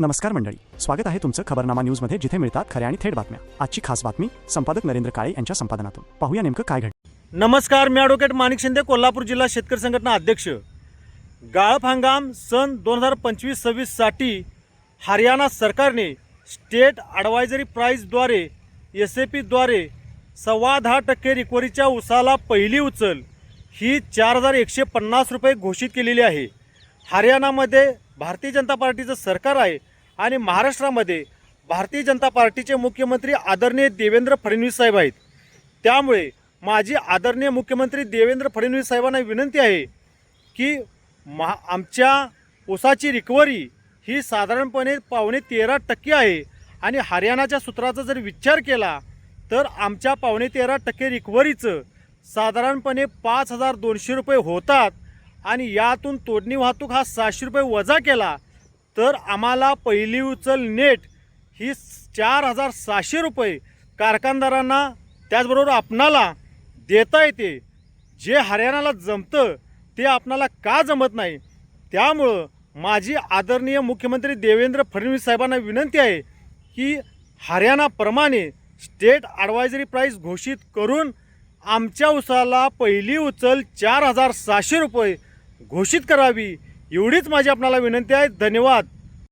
नमस्कार मंडळी. स्वागत आहे तुमचं खबरनामा न्यूजमध्ये जिथे मिळतात खऱ्या आणि थेट बातम्या. आजची खास बातमी संपादक नरेंद्र काळे यांच्या संपादनातून. पाहूया नेमकं काय घडलं. नमस्कार मी ॲडव्होकेट माणिक शिंदे कोल्हापूर जिल्हा शेतकरी संघटना अध्यक्ष. गाळप हंगाम सन दोन हजार पंचवीस सव्वीससाठी हरियाणा सरकारने स्टेट ॲडवायझरी प्राईजद्वारे एस ए पीद्वारे सव्वा दहा टक्के रिकवरीच्या उसाला पहिली उचल ही चार हजार एकशे पन्नास रुपये घोषित केलेली आहे. हरियाणामध्ये भारतीय जनता पार्टीचं सरकार आहे आणि महाराष्ट्रामध्ये भारतीय जनता पार्टीचे मुख्यमंत्री आदरणीय देवेंद्र फडणवीस साहेब आहेत. त्यामुळे माझी आदरणीय मुख्यमंत्री देवेंद्र फडणवीस साहेबांना विनंती आहे की महा आमच्या ऊसाची रिकव्हरी ही साधारणपणे पावणे तेरा टक्के आहे. आणि हरियाणाच्या सूत्राचा जर विचार केला तर आमच्या पावणे तेरा टक्के रिकव्हरीचं साधारणपणे पाच हजार दोनशे रुपये होतात. आणि यातून तोडणी वाहतूक हा सहाशे रुपये वजा केला तर आम्हाला पहिली उचल नेट ही चार हजार सहाशे रुपये कारखानदारांना त्याचबरोबर आपणाला देता येते. जे हरियाणाला जमतं ते आपणाला का जमत नाही? त्यामुळं माझी आदरणीय मुख्यमंत्री देवेंद्र फडणवीस साहेबांना विनंती आहे की हरियाणाप्रमाणे स्टेट ॲडवायझरी प्राईस घोषित करून आमच्या उसाला पहिली उचल चार हजार सहाशे रुपये घोषित करावी. एवढीच माझी आपणाला विनंती आहे. धन्यवाद.